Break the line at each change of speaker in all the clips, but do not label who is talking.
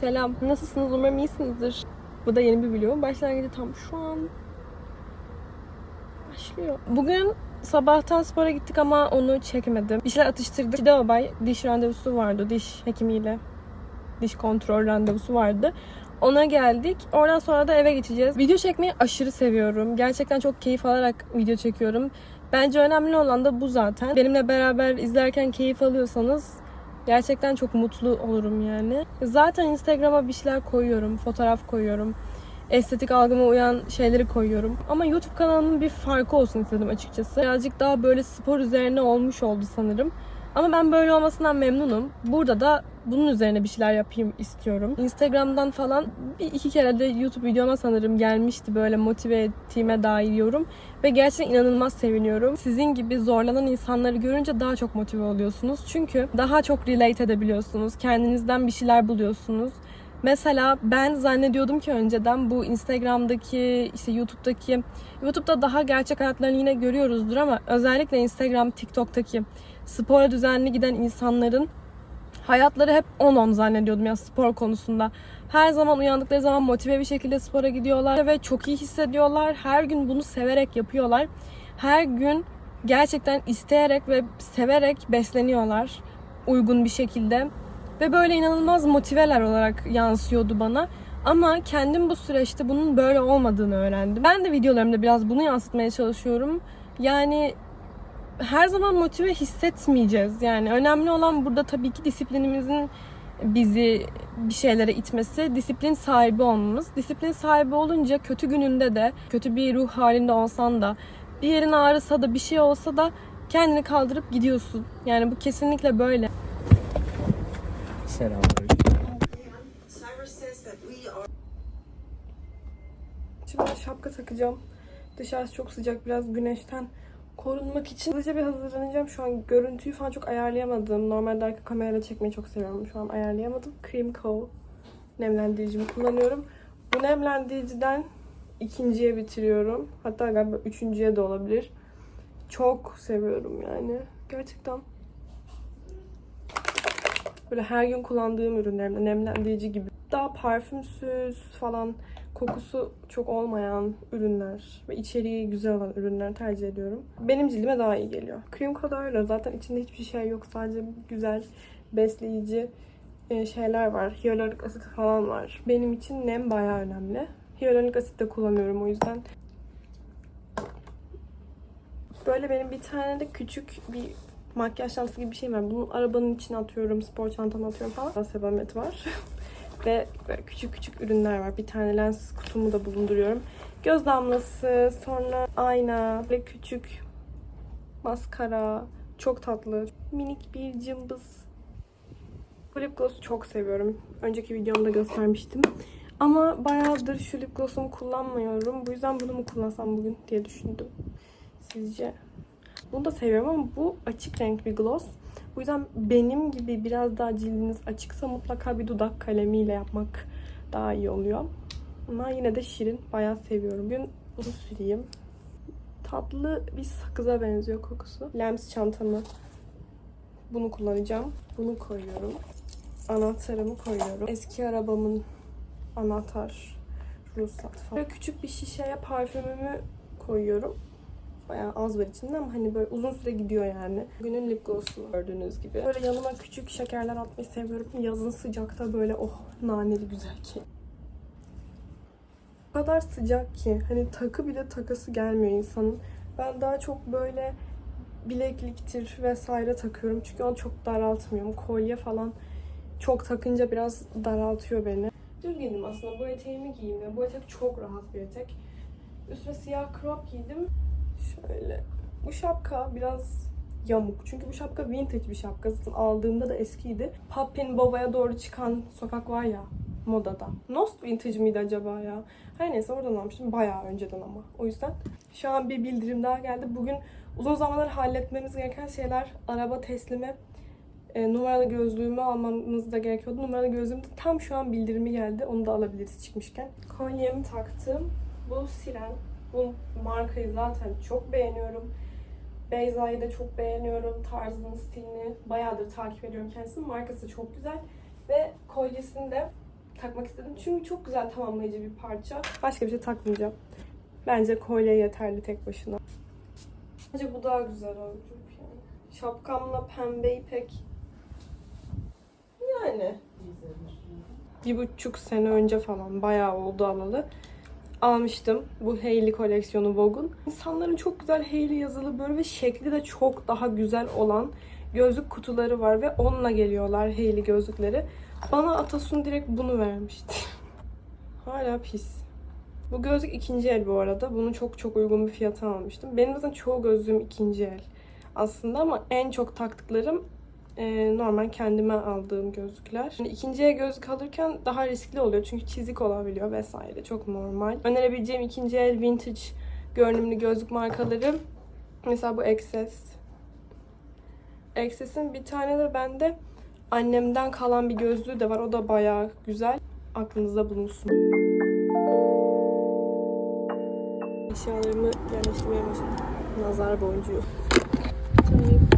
Selam. Nasılsınız? Umarım iyisinizdir. Bu da yeni bir vlog. Başlangıcı tam şu an başlıyor. Bugün sabahtan spora gittik ama onu çekmedim. Bir şeyler atıştırdık. Kide Bay diş randevusu vardı. Diş hekimiyle. Diş kontrol randevusu vardı. Ona geldik. Oradan sonra da eve geçeceğiz. Video çekmeyi aşırı seviyorum. Gerçekten çok keyif alarak video çekiyorum. Bence önemli olan da bu zaten. Benimle beraber izlerken keyif alıyorsanız gerçekten çok mutlu olurum yani. Zaten Instagram'a bir şeyler koyuyorum, fotoğraf koyuyorum. Estetik algıma uyan şeyleri koyuyorum. Ama YouTube kanalımın bir farkı olsun istedim açıkçası. Birazcık daha böyle spor üzerine olmuş oldu sanırım. Ama ben böyle olmasından memnunum. Burada da bunun üzerine bir şeyler yapayım istiyorum. Instagram'dan falan bir iki kere de YouTube videoma sanırım gelmişti böyle motive ettiğime dair yorum. Ve gerçekten inanılmaz seviniyorum. Sizin gibi zorlanan insanları görünce daha çok motive oluyorsunuz. Çünkü daha çok relate edebiliyorsunuz. Kendinizden bir şeyler buluyorsunuz. Mesela ben zannediyordum ki önceden bu Instagram'daki işte YouTube'daki YouTube'da daha gerçek hayatlarını yine görüyoruzdur ama özellikle Instagram, TikTok'taki spora düzenli giden insanların hayatları hep 10-10 zannediyordum ya spor konusunda. Her zaman uyandıkları zaman motive bir şekilde spora gidiyorlar ve çok iyi hissediyorlar. Her gün bunu severek yapıyorlar. Her gün gerçekten isteyerek ve severek besleniyorlar uygun bir şekilde. Ve böyle inanılmaz motiveler olarak yansıyordu bana. Ama kendim bu süreçte bunun böyle olmadığını öğrendim. Ben de videolarımda biraz bunu yansıtmaya çalışıyorum. Yani her zaman motive hissetmeyeceğiz. Yani önemli olan burada tabii ki disiplinimizin bizi bir şeylere itmesi, disiplin sahibi olmamız. Disiplin sahibi olunca kötü gününde de, kötü bir ruh halinde olsan da, bir yerin ağrısa da, bir şey olsa da kendini kaldırıp gidiyorsun. Yani bu kesinlikle böyle.
Selamünaleyküm.
Şimdi şapka takacağım. Dışarısı çok sıcak. Biraz güneşten korunmak için hızlıca bir hazırlanacağım. Şu an görüntüyü falan çok ayarlayamadım. Normalde arka kamerayla çekmeyi çok seviyorum. Şu an ayarlayamadım. Cream Co. nemlendiricimi kullanıyorum. Bu nemlendiriciden ikinciye bitiriyorum. Hatta galiba üçüncüye de olabilir. Çok seviyorum yani. Gerçekten. Böyle her gün kullandığım ürünlerimde nemlendirici gibi. Daha parfümsüz falan kokusu çok olmayan ürünler ve içeriği güzel olan ürünler tercih ediyorum. Benim cildime daha iyi geliyor. Cream kadar öyle. Zaten içinde hiçbir şey yok. Sadece güzel besleyici e, şeyler var. Hyaluronik asit falan var. Benim için nem bayağı önemli. Hyaluronik asit de kullanıyorum o yüzden. Böyle benim bir tane de küçük bir makyaj çantası gibi bir şey var. Bunu arabanın içine atıyorum, spor çantama atıyorum falan. Sebamet var. Böyle küçük küçük ürünler var. Bir tane lens kutumu da bulunduruyorum. Göz damlası, sonra ayna, ve küçük maskara. Çok tatlı. Minik bir cımbız. Bu lip gloss'u çok seviyorum. Önceki videomda göstermiştim. Ama bayağıdır şu lip gloss'umu kullanmıyorum. Bu yüzden bunu mu kullansam bugün diye düşündüm. Sizce? Bunu da seviyorum ama bu açık renk bir gloss. Bu yüzden benim gibi biraz daha cildiniz açıksa mutlaka bir dudak kalemiyle yapmak daha iyi oluyor. Ama yine de şirin. Bayağı seviyorum. Bugün bunu süreyim. Tatlı bir sakıza benziyor kokusu. Lems çantamı. Bunu kullanacağım. Bunu koyuyorum. Anahtarımı koyuyorum. Eski arabamın anahtar ruhsat falan. Böyle küçük bir şişeye parfümümü koyuyorum. Bayağı az var içinde ama hani böyle uzun süre gidiyor yani. Günün lip gloss'u gördüğünüz gibi. Böyle yanıma küçük şekerler atmayı seviyorum. Yazın sıcakta böyle oh naneli güzel ki. Kadar sıcak ki hani takı bile takası gelmiyor insanın. Ben daha çok böyle bilekliktir vesaire takıyorum. Çünkü onu çok daraltmıyorum. Kolye falan çok takınca biraz daraltıyor beni. Düz aslında. Bu eteğimi giyeyim. Bu etek çok rahat bir etek. Üstüne siyah crop giydim. Şöyle. Bu şapka biraz yamuk. Çünkü bu şapka vintage bir şapka. Zaten aldığımda da eskiydi. Papin Boba'ya doğru çıkan sokak var ya modada. Nost vintage miydi acaba ya? Her neyse oradan almıştım. Bayağı önceden ama. O yüzden şu an bir bildirim daha geldi. Bugün uzun zamandır halletmemiz gereken şeyler. Araba teslimi. E, numaralı gözlüğümü almamız da gerekiyordu. Numaralı gözlüğüm de tam şu an bildirimi geldi. Onu da alabiliriz çıkmışken. Kolyemi taktım. Bu Siren. Bu markayı zaten çok beğeniyorum. Beyza'yı da çok beğeniyorum. Tarzını, stilini bayağıdır takip ediyorum kendisini. Markası çok güzel. Ve kolyesini de takmak istedim. Çünkü çok güzel tamamlayıcı bir parça. Başka bir şey takmayacağım. Bence kolye yeterli tek başına. Bence bu daha güzel olacak yani. Şapkamla pembeyi pek... Yani. Bir buçuk sene önce falan bayağı oldu alalı. Almıştım bu Hailey koleksiyonu Vogue'un. İnsanların çok güzel Hailey yazılı böyle ve şekli de çok daha güzel olan gözlük kutuları var ve onunla geliyorlar Hailey gözlükleri. Bana Atasun direkt bunu vermişti. Hala pis. Bu gözlük ikinci el bu arada. Bunu çok çok uygun bir fiyata almıştım. Benim zaten çoğu gözlüğüm ikinci el aslında ama en çok taktıklarım e, normal kendime aldığım gözlükler. Yani ikinci el gözlük alırken daha riskli oluyor çünkü çizik olabiliyor vesaire. Çok normal. Önerebileceğim ikinci el vintage görünümlü gözlük markaları mesela bu Access. Access'in bir tane de bende annemden kalan bir gözlüğü de var. O da bayağı güzel. Aklınızda bulunsun. Eşyalarımı yerleştirmeye başladım. Nazar boncuğu. Kremi,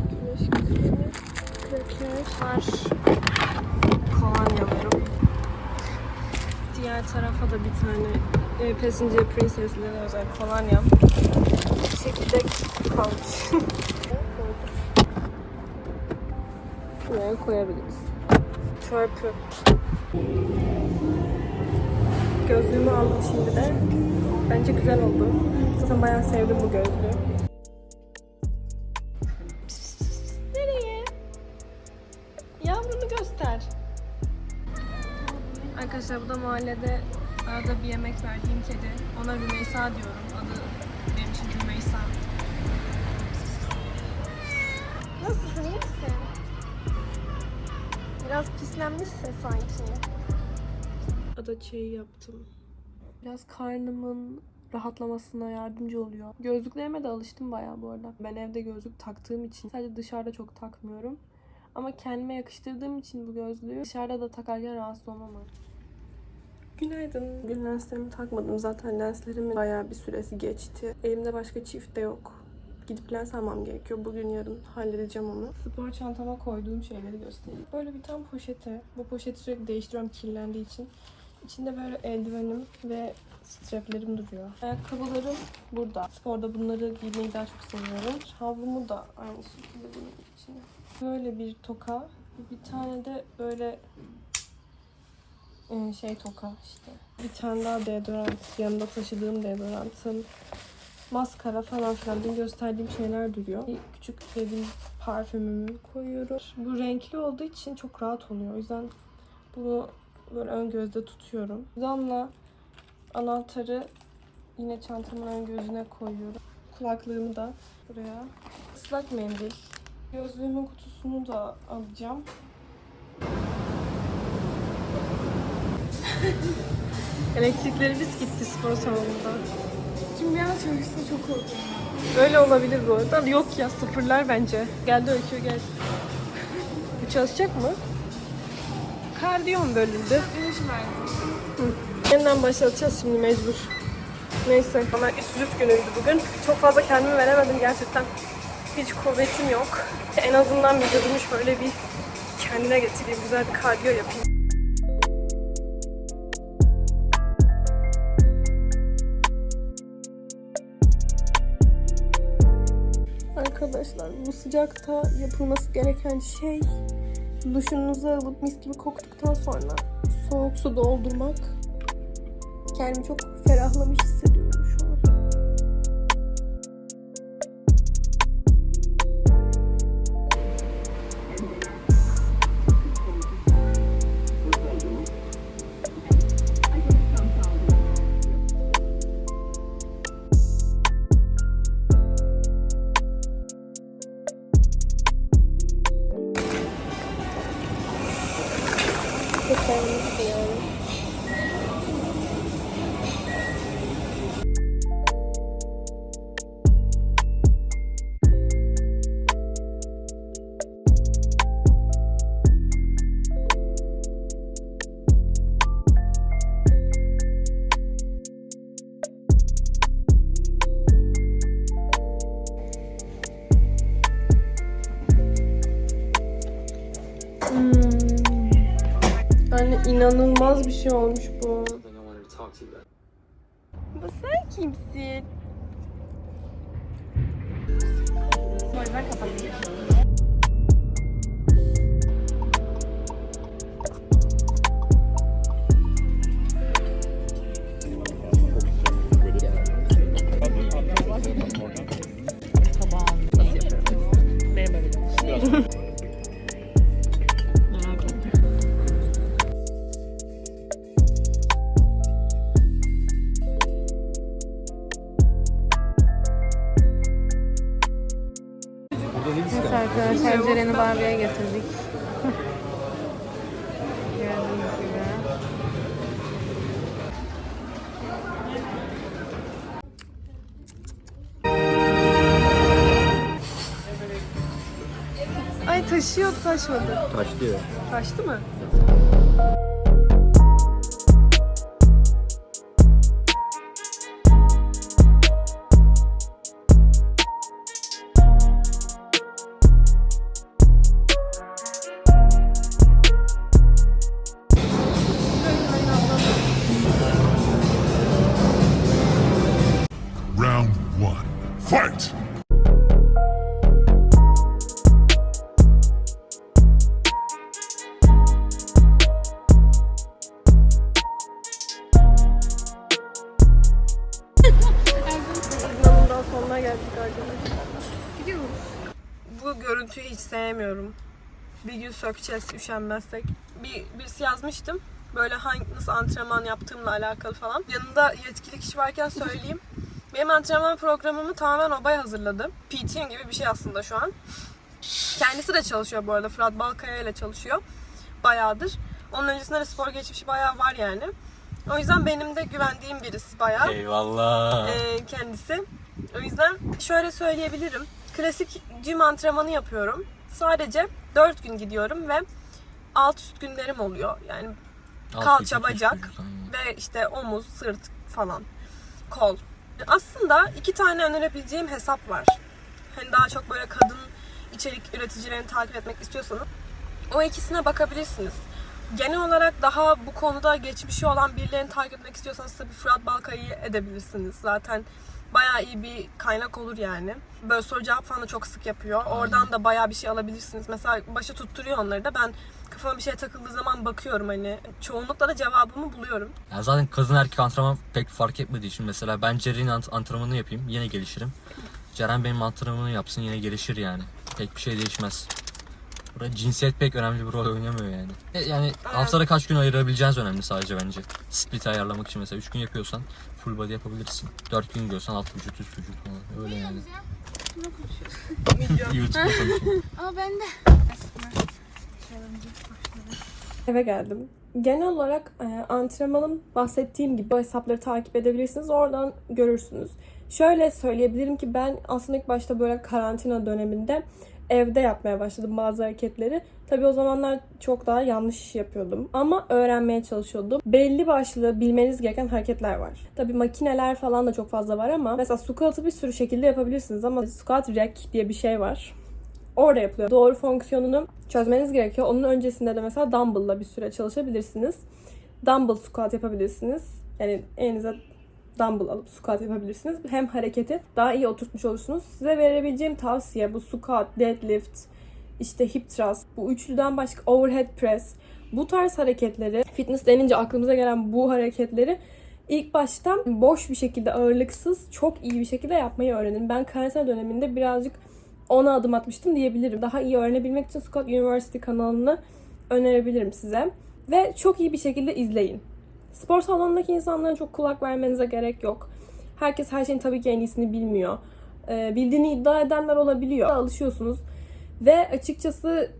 var. Kolonyalarım. Diğer tarafa da bir tane e, Passenger Princess'lere özel kolonyam. Çekirdek pouch. Buraya koyabiliriz. Törpü. Gözlüğümü aldım şimdi de. Bence güzel oldu. Zaten bayağı sevdim bu gözlüğü. Mahallede arada bir yemek verdiğim kedi. Ona Rümeysa diyorum. Adı benim için Rümeysa. Nasılsın iyi misin? Biraz pislenmişsin sanki. Ada çayı yaptım. Biraz karnımın rahatlamasına yardımcı oluyor. Gözlüklerime de alıştım bayağı bu arada. Ben evde gözlük taktığım için sadece dışarıda çok takmıyorum. Ama kendime yakıştırdığım için bu gözlüğü dışarıda da takarken rahatsız olmam artık. Günaydın. Bugün lenslerimi takmadım. Zaten lenslerimin bayağı bir süresi geçti. Elimde başka çift de yok. Gidip lens almam gerekiyor. Bugün yarın halledeceğim onu. Spor çantama koyduğum şeyleri göstereyim. Böyle bir tane poşete. Bu poşeti sürekli değiştiriyorum kirlendiği için. İçinde böyle eldivenim ve straplerim duruyor. Ayakkabılarım burada. Sporda bunları giymeyi daha çok seviyorum. Havlumu da aynı şekilde bunun içine. Böyle bir toka. Bir tane de böyle e, şey toka işte. Bir tane daha deodorant. Yanımda taşıdığım deodorantım. Maskara falan filan. Dün gösterdiğim şeyler duruyor. Bir küçük dediğim parfümümü koyuyorum. Bu renkli olduğu için çok rahat oluyor. O yüzden bunu böyle ön gözde tutuyorum. Damla anahtarı yine çantamın ön gözüne koyuyorum. Kulaklığımı da buraya. Islak mendil. Gözlüğümün kutusunu da alacağım. Elektriklerimiz gitti spor salonunda.
Şimdi bir an çalışsa çok korkuyorum.
Öyle olabilir bu arada. Yok ya sıfırlar bence. Geldi Öykü gel. Bu çalışacak mı? Kardiyo mu bölündü? Yeniden başlatacağız şimdi mecbur. Neyse. Ama üst günüydü bugün. Çok fazla kendimi veremedim gerçekten. Hiç kuvvetim yok. En azından vücudumu şöyle bir kendine getireyim. Güzel bir kardiyo yapayım. Arkadaşlar bu sıcakta yapılması gereken şey duşunuzu alıp mis gibi koktuktan sonra soğuk su doldurmak. Kendimi çok ferahlamış hissediyorum şu an. İnanılmaz bir şey olmuş bu. Bu sen kimsin?
Barbie'ye getirdik. Gördüğünüz gibi.
Ay taşıyor taşmadı.
Taşlıyor.
Taştı mı? Sökeceğiz üşenmezsek. Bir, birisi yazmıştım. Böyle hangi, nasıl antrenman yaptığımla alakalı falan. Yanında yetkili kişi varken söyleyeyim. Benim antrenman programımı tamamen Obay hazırladı. PT'm gibi bir şey aslında şu an. Kendisi de çalışıyor bu arada. Fırat Balkaya ile çalışıyor. Bayağıdır. Onun öncesinde de spor geçmişi bayağı var yani. O yüzden benim de güvendiğim birisi bayağı
Eyvallah.
e, kendisi. O yüzden şöyle söyleyebilirim. Klasik gym antrenmanı yapıyorum. Sadece 4 gün gidiyorum ve alt üst günlerim oluyor. Yani kalça, bacak ve işte omuz, sırt falan, kol. Aslında iki tane önerebileceğim hesap var. Hani daha çok böyle kadın içerik üreticilerini takip etmek istiyorsanız o ikisine bakabilirsiniz. Genel olarak daha bu konuda geçmişi olan birilerini takip etmek istiyorsanız tabii Fırat Balkay'ı edebilirsiniz. Zaten bayağı iyi bir kaynak olur yani. Böyle soru cevap falan da çok sık yapıyor. Oradan da bayağı bir şey alabilirsiniz. Mesela başa tutturuyor onları da. Ben kafama bir şey takıldığı zaman bakıyorum hani. Çoğunlukla da cevabımı buluyorum.
Ya zaten kadın erkek antrenman pek fark etmediği için mesela ben Ceren'in ant- antrenmanını yapayım yine gelişirim. Ceren benim antrenmanımı yapsın yine gelişir yani. Pek bir şey değişmez. Burada cinsiyet pek önemli bir rol oynamıyor yani. E, Yani haftada kaç gün ayırabileceğiniz önemli sadece bence. Split ayarlamak için mesela 3 gün yapıyorsan full body yapabilirsin. 4 gün gidiyorsan alt vücut üst vücut falan öyle yani.
Kimle konuşuyoruz?
YouTube'da konuşuyorum.
Ama ben de.
Eve geldim. Genel olarak e, antrenmanın bahsettiğim gibi bu hesapları takip edebilirsiniz. Oradan görürsünüz. Şöyle söyleyebilirim ki ben aslında ilk başta böyle karantina döneminde evde yapmaya başladım bazı hareketleri. Tabii o zamanlar çok daha yanlış iş yapıyordum. Ama öğrenmeye çalışıyordum. Belli başlı bilmeniz gereken hareketler var. Tabii makineler falan da çok fazla var ama mesela squat'ı bir sürü şekilde yapabilirsiniz ama squat rack diye bir şey var. Orada yapılıyor. Doğru fonksiyonunu çözmeniz gerekiyor. Onun öncesinde de mesela dumbbell'la bir süre çalışabilirsiniz. Dumbbell squat yapabilirsiniz. Yani elinize dumbbell alıp squat yapabilirsiniz. Hem hareketi daha iyi oturtmuş olursunuz. Size verebileceğim tavsiye bu squat, deadlift, işte hip thrust, bu üçlüden başka overhead press. Bu tarz hareketleri, fitness denince aklımıza gelen bu hareketleri ilk başta boş bir şekilde, ağırlıksız, çok iyi bir şekilde yapmayı öğrenin. Ben karantina döneminde birazcık ona adım atmıştım diyebilirim. Daha iyi öğrenebilmek için Scott University kanalını önerebilirim size. Ve çok iyi bir şekilde izleyin. Spor salonundaki insanlara çok kulak vermenize gerek yok. Herkes her şeyin tabii ki en iyisini bilmiyor. Ee, bildiğini iddia edenler olabiliyor. Alışıyorsunuz. Ve açıkçası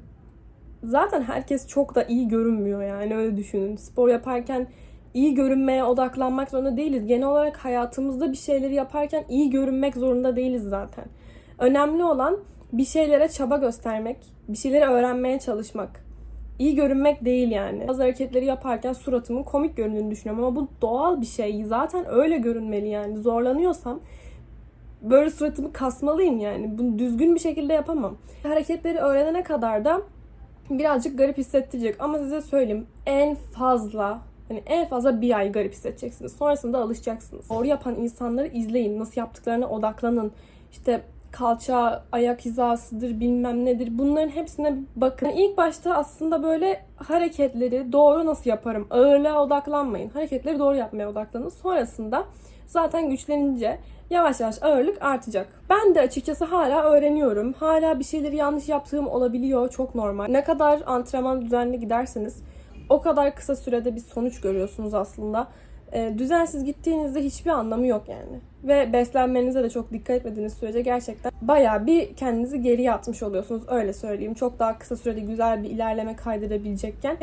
zaten herkes çok da iyi görünmüyor yani öyle düşünün. Spor yaparken iyi görünmeye odaklanmak zorunda değiliz. Genel olarak hayatımızda bir şeyleri yaparken iyi görünmek zorunda değiliz zaten. Önemli olan bir şeylere çaba göstermek, bir şeyleri öğrenmeye çalışmak. İyi görünmek değil yani. Bazı hareketleri yaparken suratımın komik göründüğünü düşünüyorum ama bu doğal bir şey. Zaten öyle görünmeli yani. Zorlanıyorsam böyle suratımı kasmalıyım yani. Bunu düzgün bir şekilde yapamam. Hareketleri öğrenene kadar da birazcık garip hissettirecek ama size söyleyeyim en fazla hani en fazla bir ay garip hissedeceksiniz. Sonrasında alışacaksınız. Doğru yapan insanları izleyin. Nasıl yaptıklarına odaklanın. İşte kalça, ayak hizasıdır, bilmem nedir. Bunların hepsine bakın. Yani ilk başta aslında böyle hareketleri doğru nasıl yaparım? Ağırlığa odaklanmayın. Hareketleri doğru yapmaya odaklanın. Sonrasında zaten güçlenince yavaş yavaş ağırlık artacak. Ben de açıkçası hala öğreniyorum. Hala bir şeyleri yanlış yaptığım olabiliyor. Çok normal. Ne kadar antrenman düzenli giderseniz o kadar kısa sürede bir sonuç görüyorsunuz aslında. Ee, düzensiz gittiğinizde hiçbir anlamı yok yani. Ve beslenmenize de çok dikkat etmediğiniz sürece gerçekten bayağı bir kendinizi geriye atmış oluyorsunuz. Öyle söyleyeyim. Çok daha kısa sürede güzel bir ilerleme kaydedebilecekken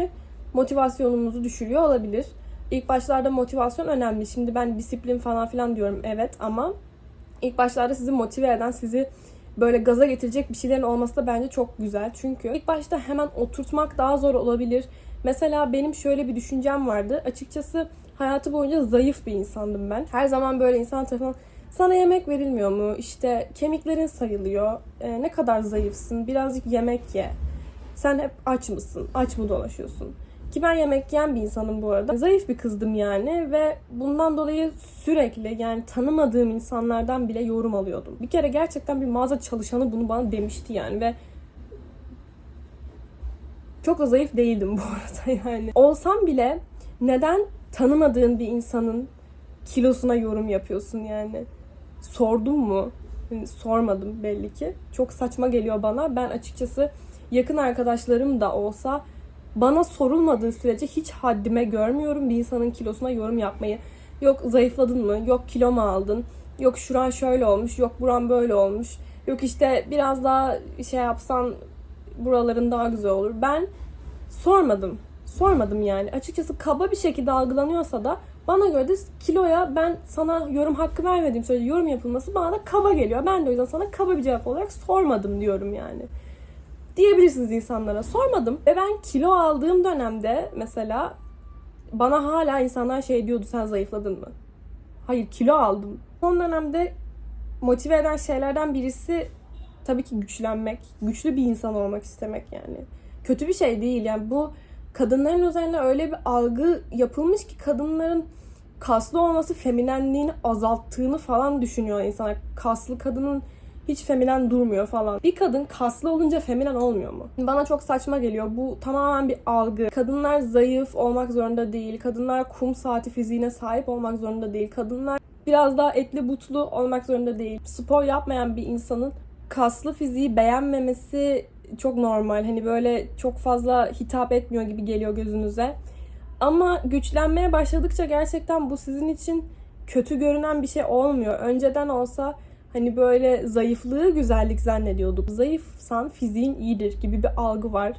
motivasyonumuzu düşürüyor olabilir. İlk başlarda motivasyon önemli. Şimdi ben disiplin falan filan diyorum evet ama ilk başlarda sizi motive eden, sizi böyle gaza getirecek bir şeylerin olması da bence çok güzel. Çünkü ilk başta hemen oturtmak daha zor olabilir. Mesela benim şöyle bir düşüncem vardı. Açıkçası hayatı boyunca zayıf bir insandım ben. Her zaman böyle insan tarafından sana yemek verilmiyor mu? İşte kemiklerin sayılıyor. Ee, ne kadar zayıfsın? Birazcık yemek ye. Sen hep aç mısın? Aç mı dolaşıyorsun? Ki ben yemek yiyen bir insanım bu arada. Zayıf bir kızdım yani ve bundan dolayı sürekli yani tanımadığım insanlardan bile yorum alıyordum. Bir kere gerçekten bir mağaza çalışanı bunu bana demişti yani ve çok da zayıf değildim bu arada yani. Olsam bile neden tanımadığın bir insanın kilosuna yorum yapıyorsun yani? Sordum mu? Yani sormadım belli ki. Çok saçma geliyor bana. Ben açıkçası yakın arkadaşlarım da olsa bana sorulmadığı sürece hiç haddime görmüyorum bir insanın kilosuna yorum yapmayı. Yok zayıfladın mı? Yok kilo mu aldın? Yok şuran şöyle olmuş, yok buran böyle olmuş. Yok işte biraz daha şey yapsan buraların daha güzel olur. Ben sormadım. Sormadım yani. Açıkçası kaba bir şekilde algılanıyorsa da bana göre de kiloya ben sana yorum hakkı vermediğim sürece yorum yapılması bana da kaba geliyor. Ben de o yüzden sana kaba bir cevap olarak sormadım diyorum yani. Diyebilirsiniz insanlara. Sormadım. Ve ben kilo aldığım dönemde mesela bana hala insanlar şey diyordu sen zayıfladın mı? Hayır kilo aldım. Son dönemde motive eden şeylerden birisi tabii ki güçlenmek. Güçlü bir insan olmak istemek yani. Kötü bir şey değil yani bu kadınların üzerine öyle bir algı yapılmış ki kadınların kaslı olması feminenliğini azalttığını falan düşünüyor insanlar. Kaslı kadının hiç feminen durmuyor falan. Bir kadın kaslı olunca feminen olmuyor mu? Bana çok saçma geliyor. Bu tamamen bir algı. Kadınlar zayıf olmak zorunda değil. Kadınlar kum saati fiziğine sahip olmak zorunda değil. Kadınlar biraz daha etli butlu olmak zorunda değil. Spor yapmayan bir insanın kaslı fiziği beğenmemesi çok normal. Hani böyle çok fazla hitap etmiyor gibi geliyor gözünüze. Ama güçlenmeye başladıkça gerçekten bu sizin için kötü görünen bir şey olmuyor. Önceden olsa hani böyle zayıflığı güzellik zannediyorduk. Zayıfsan fiziğin iyidir gibi bir algı var.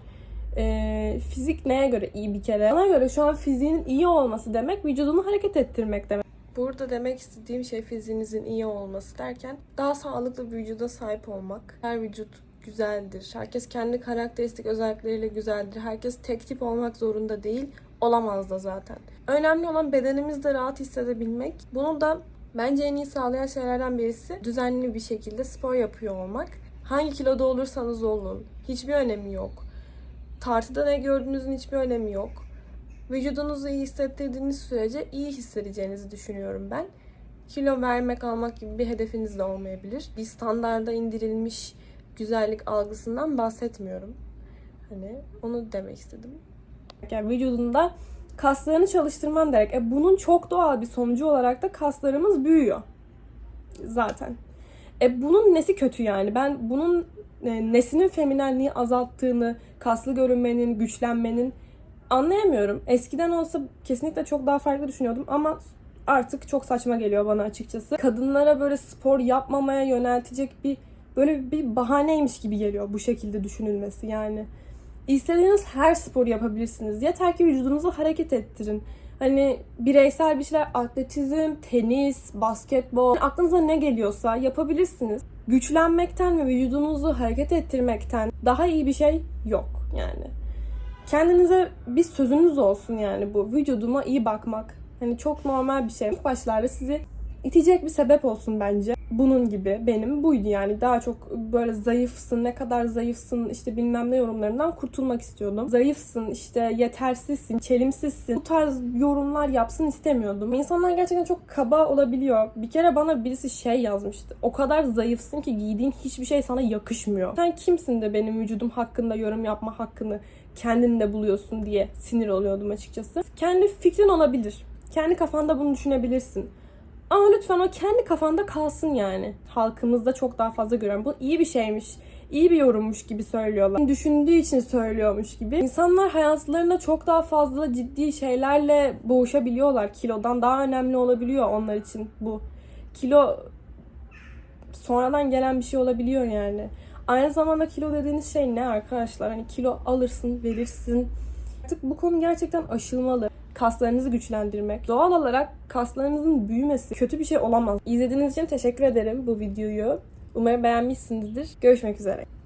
Ee, fizik neye göre iyi bir kere? Bana göre şu an fiziğin iyi olması demek vücudunu hareket ettirmek demek. Burada demek istediğim şey fiziğinizin iyi olması derken daha sağlıklı bir vücuda sahip olmak. Her vücut güzeldir. Herkes kendi karakteristik özellikleriyle güzeldir. Herkes tek tip olmak zorunda değil. Olamaz da zaten. Önemli olan bedenimizde rahat hissedebilmek. Bunu da bence en iyi sağlayan şeylerden birisi düzenli bir şekilde spor yapıyor olmak. Hangi kiloda olursanız olun. Hiçbir önemi yok. Tartıda ne gördüğünüzün hiçbir önemi yok. Vücudunuzu iyi hissettirdiğiniz sürece iyi hissedeceğinizi düşünüyorum ben. Kilo vermek, almak gibi bir hedefiniz de olmayabilir. Bir standarda indirilmiş güzellik algısından bahsetmiyorum. Hani onu demek istedim. Yani vücudunda kaslarını çalıştırman demek. E bunun çok doğal bir sonucu olarak da kaslarımız büyüyor. Zaten. E bunun nesi kötü yani? Ben bunun e, nesinin feminenliği azalttığını, kaslı görünmenin, güçlenmenin anlayamıyorum. Eskiden olsa kesinlikle çok daha farklı düşünüyordum ama artık çok saçma geliyor bana açıkçası. Kadınlara böyle spor yapmamaya yöneltecek bir böyle bir bahaneymiş gibi geliyor bu şekilde düşünülmesi yani. İstediğiniz her spor yapabilirsiniz. Yeter ki vücudunuzu hareket ettirin. Hani bireysel bir şeyler, atletizm, tenis, basketbol, aklınıza ne geliyorsa yapabilirsiniz. Güçlenmekten ve vücudunuzu hareket ettirmekten daha iyi bir şey yok yani. Kendinize bir sözünüz olsun yani bu. Vücuduma iyi bakmak. Hani çok normal bir şey. İlk başlarda sizi itecek bir sebep olsun bence. Bunun gibi benim buydu yani daha çok böyle zayıfsın ne kadar zayıfsın işte bilmem ne yorumlarından kurtulmak istiyordum. Zayıfsın işte yetersizsin çelimsizsin bu tarz yorumlar yapsın istemiyordum. İnsanlar gerçekten çok kaba olabiliyor. Bir kere bana birisi şey yazmıştı. O kadar zayıfsın ki giydiğin hiçbir şey sana yakışmıyor. Sen kimsin de benim vücudum hakkında yorum yapma hakkını kendinde buluyorsun diye sinir oluyordum açıkçası. Kendi fikrin olabilir. Kendi kafanda bunu düşünebilirsin. Ama lütfen o kendi kafanda kalsın yani. Halkımızda çok daha fazla görüyorum. Bu iyi bir şeymiş, iyi bir yorummuş gibi söylüyorlar. Düşündüğü için söylüyormuş gibi. İnsanlar hayatlarına çok daha fazla ciddi şeylerle boğuşabiliyorlar. Kilodan daha önemli olabiliyor onlar için bu. Kilo sonradan gelen bir şey olabiliyor yani. Aynı zamanda kilo dediğiniz şey ne arkadaşlar? Hani kilo alırsın, verirsin. Artık bu konu gerçekten aşılmalı. Kaslarınızı güçlendirmek. Doğal olarak kaslarınızın büyümesi kötü bir şey olamaz. İzlediğiniz için teşekkür ederim bu videoyu. Umarım beğenmişsinizdir. Görüşmek üzere.